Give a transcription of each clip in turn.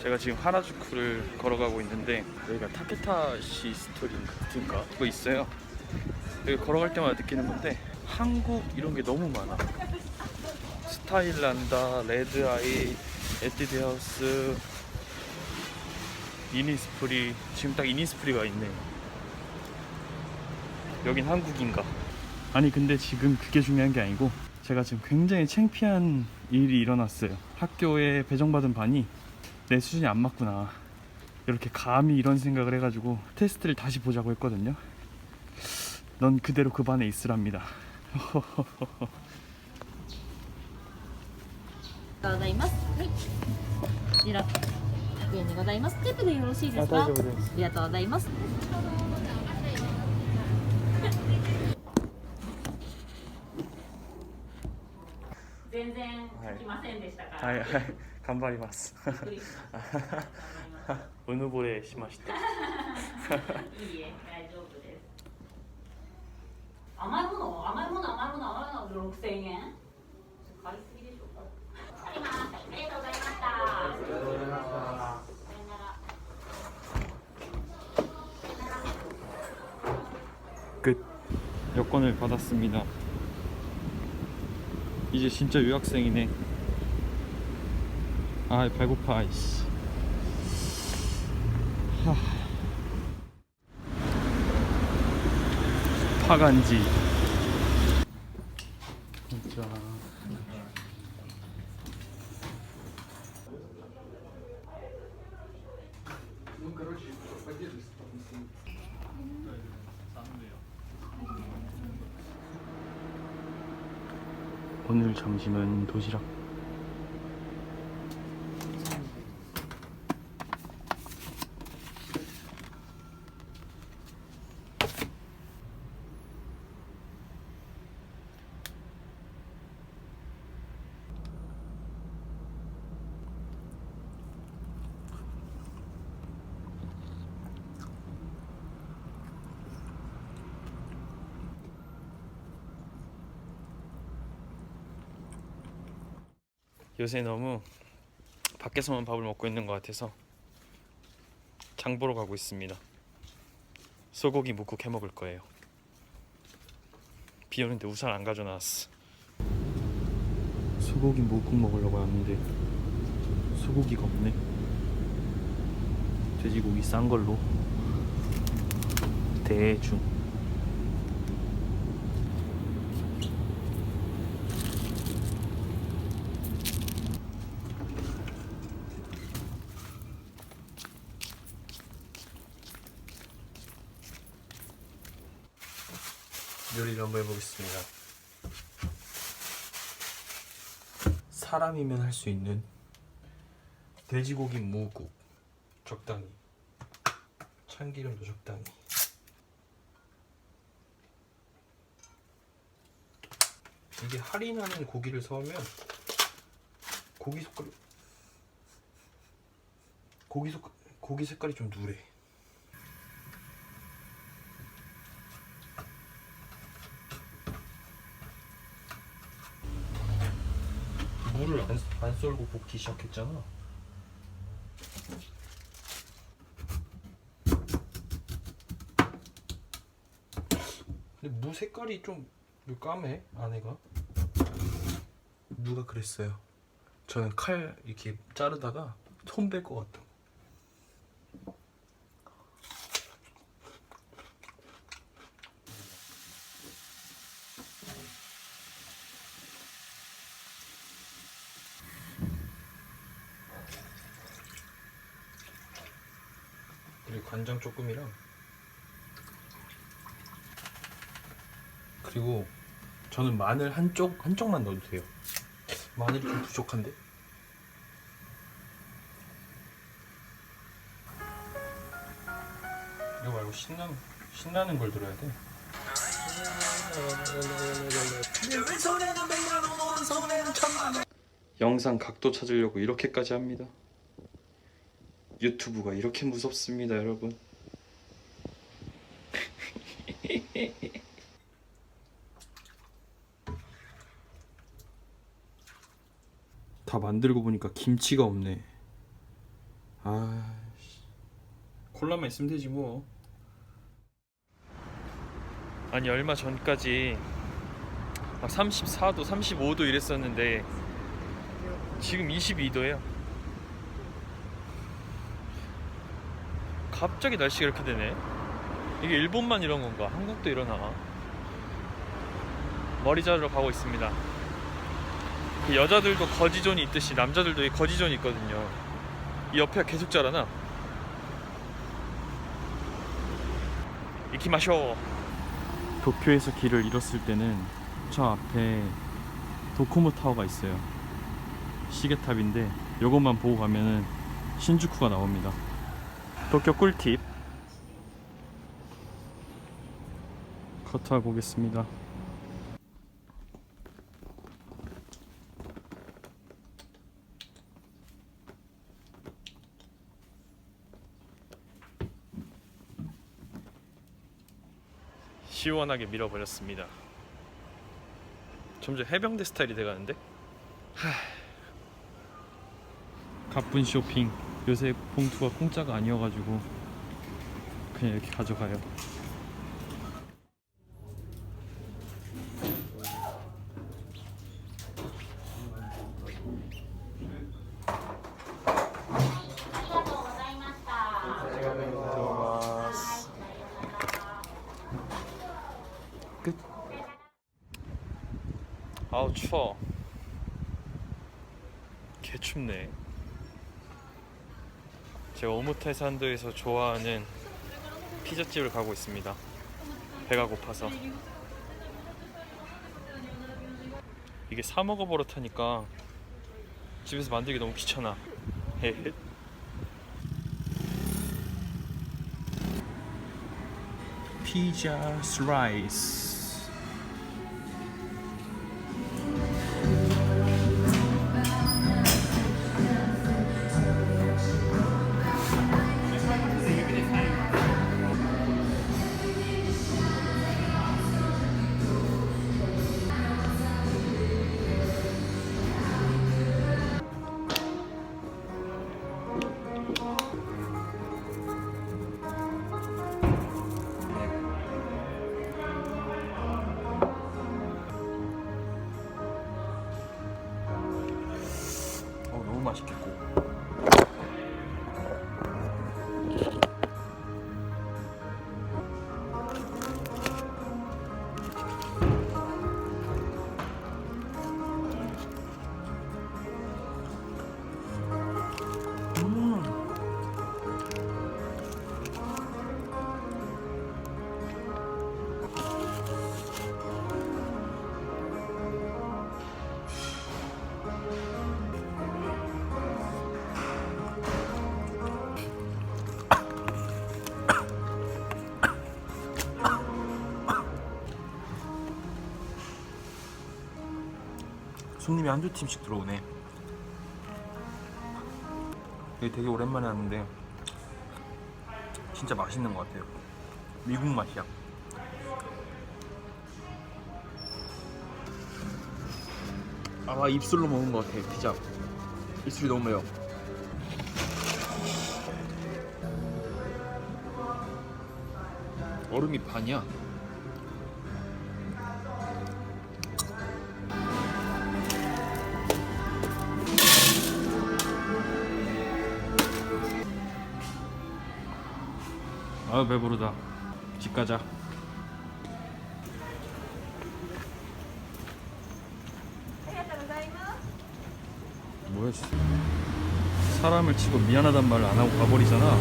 제가 지금 하라주쿠를 걸어가고 있는데 여기가 타케타시 스토리인가 그거 있어요. 여기 걸어갈 때마다 느끼는 건데 한국 이런 게 너무 많아. 스타일란다, 레드아이, 에뛰드하우스, 이니스프리 지금 딱 이니스프리가 있네요. 여긴 한국인가? 아니 근데 지금 그게 중요한 게 아니고 제가 지금 굉장히 창피한 일이 일어났어요. 학교에 배정받은 반이 내 수준이 안 맞구나. 이렇게 감히 이런 생각을 해가지고 테스트를 다시 보자고 했거든요. 넌 그대로 그 반에 있으랍니다. ありがとうございます。はい。こちら100円でございます。テープでよろしいですか。あです。りがとうございます。 全然書きませんでしたから、はい、はいはい、頑張ります。うぬぼれしました。いいえ、大丈夫です。甘いもの、甘いもの、甘いもの、甘いもの、六千円。買いすぎでしょうか。あります。ありがとうございました。ありがとうございました。グッ。横のパダスミだ。 이제 진짜 유학생이네. 아, 배고파. 이씨. 하. 파간지. 오늘 점심은 도시락. 요새 너무 밖에서만 밥을 먹고 있는 것 같아서 장 보러 가고 있습니다. 소고기 묵국 해 먹을 거예요. 비 오는데 우산 안 가져 나왔어. 소고기 묵국 먹으려고 하는데 소고기가 없네. 돼지고기 싼 걸로 대충. 요리를 한번 해보겠습니다. 사람이면 할 수 있는 돼지고기 무국 적당히 참기름도 적당히 이게 할인하는 고기를 사오면 고기 색깔 고기 색 고기 색깔이 좀 누래. 물을 썰고 볶기 시작했잖아. 근데 무 색깔이 좀 까매 안에가. 누가 그랬어요. 저는 칼 이렇게 자르다가 손 뺄 것 같다. 간장 조금이랑 그리고 저는 마늘 한쪽 한쪽만 넣어도 돼요. 마늘이 좀 부족한데? 이거 말고 신나는 신나는 걸 들어야 돼. 영상 각도 찾으려고 이렇게까지 합니다. 유튜브가 이렇게 무섭습니다, 여러분. 다 만들고 보니까 김치가 없네. 아 콜라만 있으면 되지 뭐 아니 얼마 전까지 막 34도 35도 이랬었는데 지금 22도예요 갑자기 날씨가 이렇게 되네. 이게 일본만 이런 건가? 한국도 이러나? 머리 자르러 가고 있습니다. 그 여자들도 거지존이 있듯이 남자들도 이 거지존이 있거든요. 이 옆에 계속 자라나? 이키마쇼. 도쿄에서 길을 잃었을 때는 저 앞에 도코모 타워가 있어요. 시계탑인데 요것만 보고 가면은 신주쿠가 나옵니다 도쿄 꿀팁 커트하고 보겠습니다 시원하게 밀어버렸습니다. 점점 해병대 스타일이 돼가는데. 하... 가쁜 쇼핑. 요새 봉투가 공짜가 아니어가지고 그냥 이렇게 가져가요. 끝. 아우 추워. 개 춥네. 제가 오모테산도에서 좋아하는 피자집을 가고 있습니다. 배가 고파서. 이게 사 먹어 버릇하니까 집에서 만들기 너무 귀찮아. 피자 슬라이스. 손님이 한두 팀씩 들어오네. 이게 되게 오랜만에 하는데 진짜 맛있는 것 같아요. 미국 맛이야. 아 입술로 먹는 것 같아 피자. 입술이 너무 매워. 얼음이 반이야. 아 배부르다. 집 가자. 뭐야. 사람을 치고 미안하단 말을 안 하고 가버리잖아.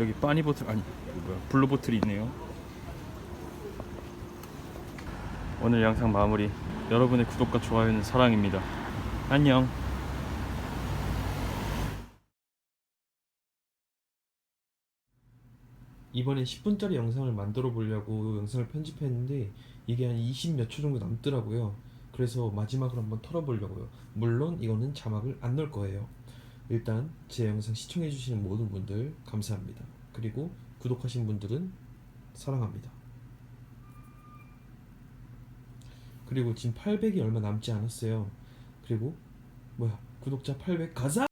여기 빠니 보틀 아니 뭐야 블루 보틀이 있네요. 오늘 영상 마무리. 여러분의 구독과 좋아요는 사랑입니다. 안녕. 이번에 10분짜리 영상을 만들어 보려고 영상을 편집했는데 이게 한 20 몇 초 정도 남더라고요. 그래서 마지막으로 한번 털어보려고요. 물론 이거는 자막을 안 넣을 거예요. 일단 제 영상 시청해주시는 모든 분들 감사합니다. 그리고 구독하신 분들은 사랑합니다. 그리고 지금 800이 얼마 남지 않았어요. 그리고 뭐야 구독자 800 가자